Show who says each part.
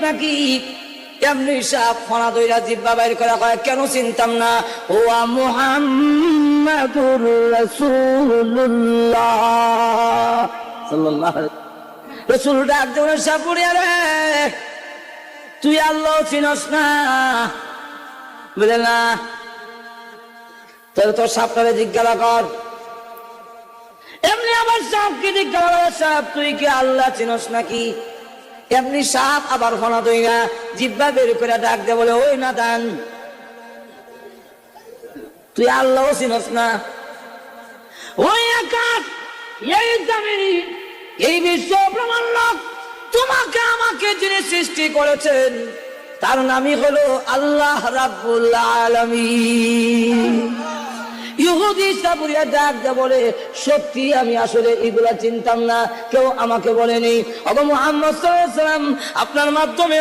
Speaker 1: নাকি এমনি সাপ ফনা দইরা জিব্বা বাইর করা কেন না? ও মুহাম্মাদুর রাসূলুল্লাহ। সাল্লাল্লাহু ডাক রে, তুই আল্লাহ চিনস না। বুঝলে না। তাহলে তোর সাপটারে জিজ্ঞাসা কর। এমনি আবার সাপকে জিজ্ঞাসা সাপ, তুই কি আল্লাহ চিনস নাকি? এমনি সাপ আবার ফোনা তুই না, জিব্বা বের করে ডাক দে বলে, ওই না দান তুই আল্লাহ চিনস না? ওই আকাশ, এই জামিনী, এই বিশ্ব ব্রহ্মাণ্ড, তোমাকে আমাকে যিনি সৃষ্টি করেছেন, তার নামই হলো আল্লাহ রাব্বুল আলামিন। সত্যি আমি আসলে চিনতাম না কেউ আমাকে বলেনি। আপনার মাধ্যমে